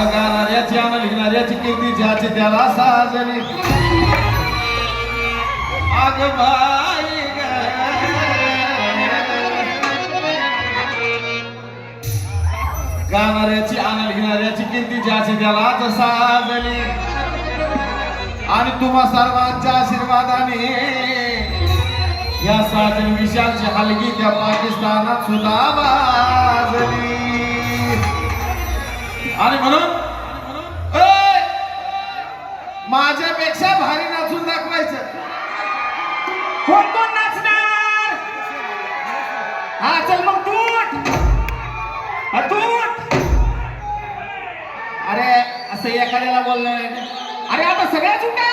अरे गाणाऱ्याची आणि लिहिणाऱ्याची कीर्ती ज्याची त्याला साजली अग बाई गाणाऱ्याची आणि लिहिणाऱ्याची कीर्ती ज्याची त्याला साजली आणि तुम्हा सर्वांच्या आशीर्वादाने या साजन विशालची हलगी त्या पाकिस्तानात सुद्धा बाजली आणि म्हणून माझ्यापेक्षा भारी नाचून दाखवायचं. कोण कोण नाचणार? हा चल मग तू हा, अरे असं एखाद्याला बोलणं अरे आता सगळ्याच उठा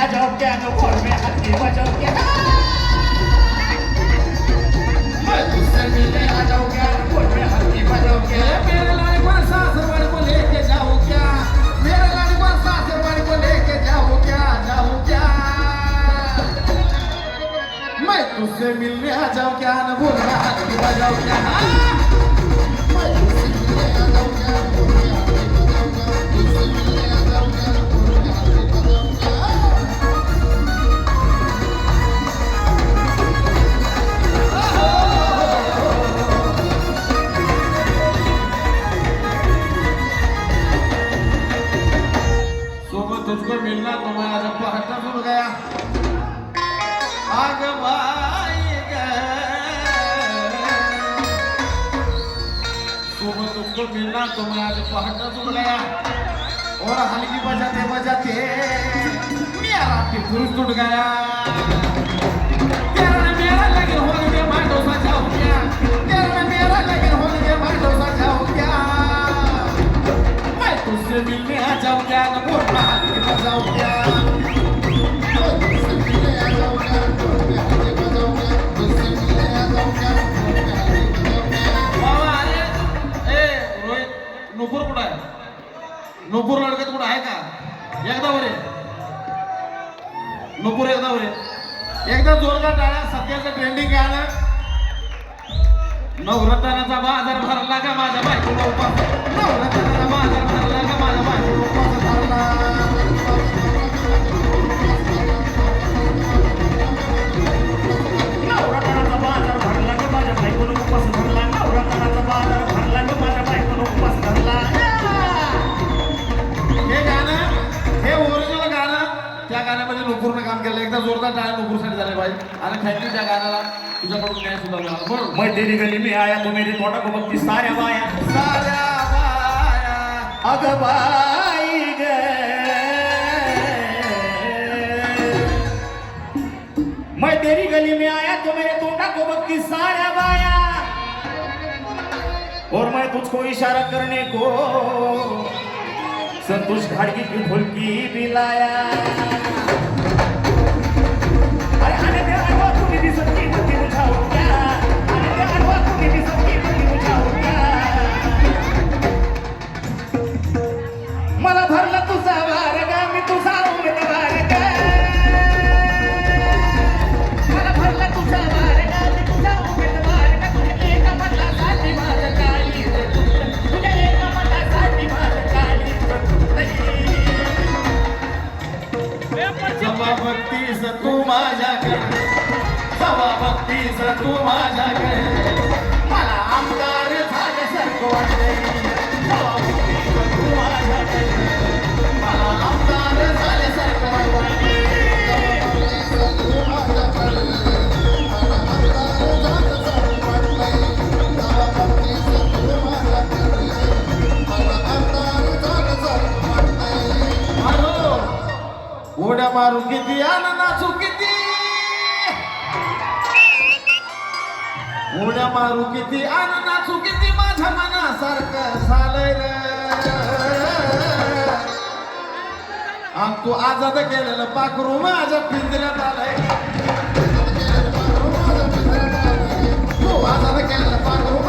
I don't care no one, man. I see what you get. आग भाई गे। मिलना तो आज पहटा सुन गया और हल्की बजाते बजाते मेरा फिर टूट गया तेरा मेरा हो गया मैं डोसा जाऊं क्या तेरा मेरा लगे एकदा वर नुपूर एकदा वर एकदा जोरदार टाळ्या सध्याचं ट्रेंडिंग गाणं नवरत्नाचा बाजार भरला का माझ्या बायकोला उपास? नवरत्न केलं एकदा जोरदार टाळ्या नुपूरसाठी झाले पाहिजे आणि थँक्यू त्या गाण्याला तुझ्याकडून न्याय सुद्धा मिळाला. बरोबर? मैं तेरी गली में आया तो मेरे तोटा को बघती साऱ्या बाया. साऱ्या बाया. अग बाई ग. मैं तेरी गली में आया तो मेरे तोटा को बघती साऱ्या बाया. और मैं तुझको इशारा करने को संतोष घाड़गी की ढोलकी भी मारू किती आणि नाचू किती उड्या मारू किती आणि नाचू किती माझ्या मनासारखं झालंय रे. तू आजाद केलेलं पाखरू माझ्या पिंजऱ्यात आलंय. तू आजाद केलेलं पाखरू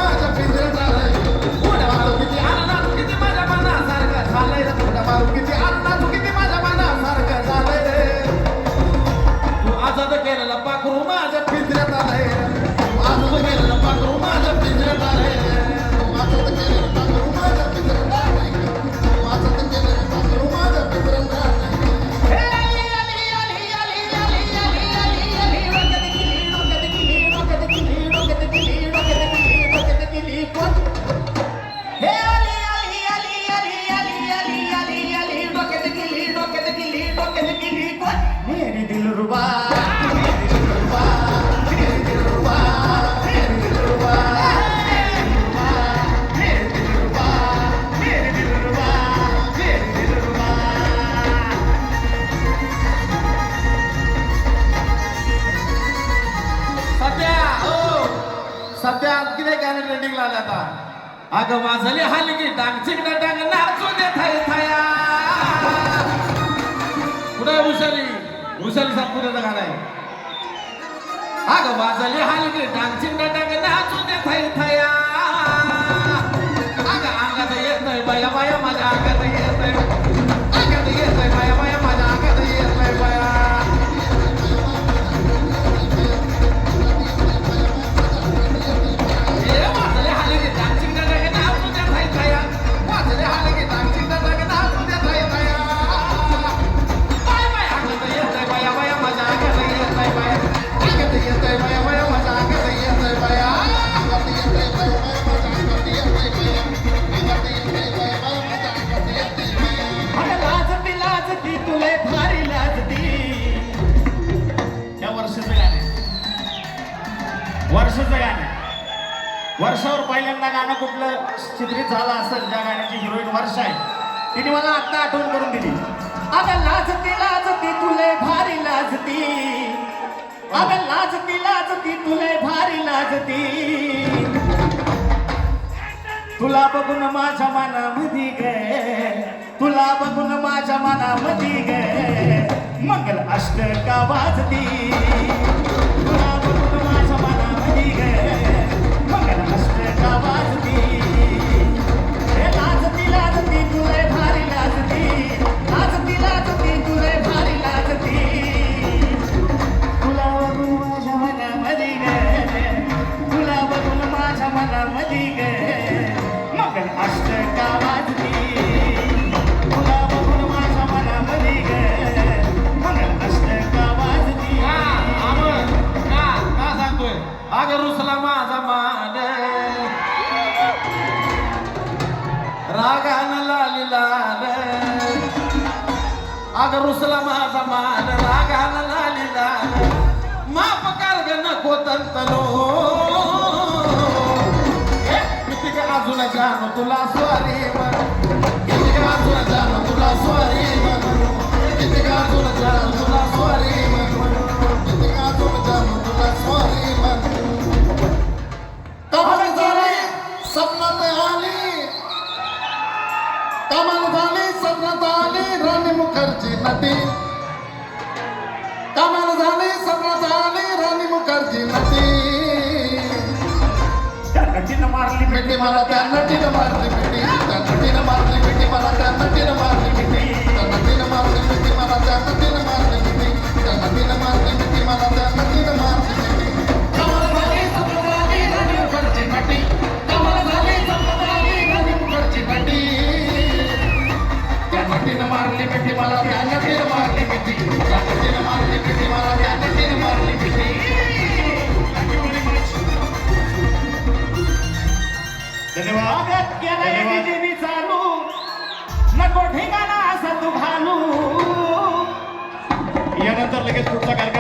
आता. अग वाजली हलगी डांग चिकडा डांग नाचू दे थाय थाया. कुठे उशाली उशाली सात कुठे गाणं आहे? अग वाजली हलगी डांग चिकडा डांग नाचू दे थाय थाया. वर्षावर पहिल्यांदा गाणं कुठलं चित्रित झालं असेल ज्या गाण्याची हिरोईन वर्षा आहे. तिने मला आत्ता आठवण करून दिली. अगं लाजती लाजती तुले भारी लाजती. अगं लाजती लाजती तुले भारी लाजती. तुला बघून माझ्या मनामध्ये गे. तुला बघून माझ्या मनामध्ये गे. मंगल अष्ट का वाजती. गाण लालिला अग रुसला माझा मान रागान लालिला माप काल ग नको तंतनो. मी तिकडे अजून जाण तुला स्वारी किती अजून जाण तुला దినతి తన్నటిన మార్లి పెట్టి మన తన్నటిన మార్లి పెట్టి తన్నటిన మార్లి పెట్టి మన తన్నటిన మార్లి పెట్టి తన్నటిన మార్లి పెట్టి మన తన్నటిన మార్లి పెట్టి తన్నటిన మార్లి పెట్టి మన తన్నటిన भानू यानंतर लगेच पुढचा कार्यक्रम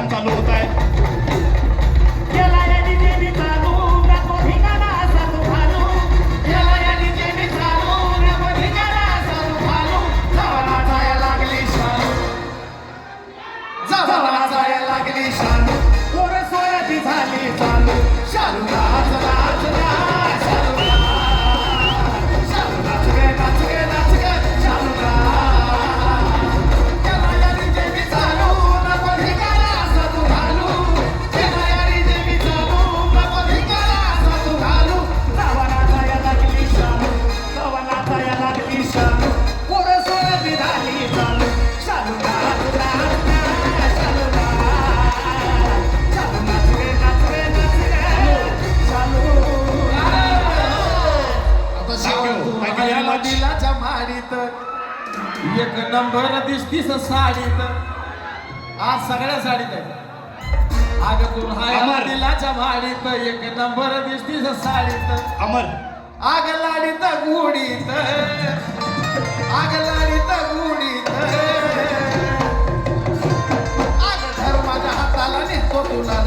साडीत. एक नंबर दिसतीस साडीत. आज सगळ्या साडीत आहे अग तू हाय अमर. दिलाच्या भाडीत एक नंबर दिसतीस साडीत. अमर. आग लाडीत गुडीत आग लाडीत गुडीत आग धर माझ्या हाताला नेतो तुला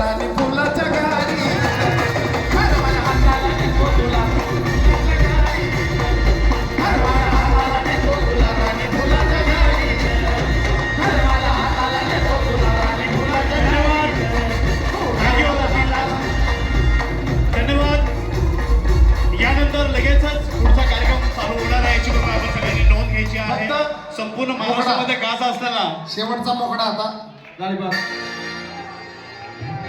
Dale, pa.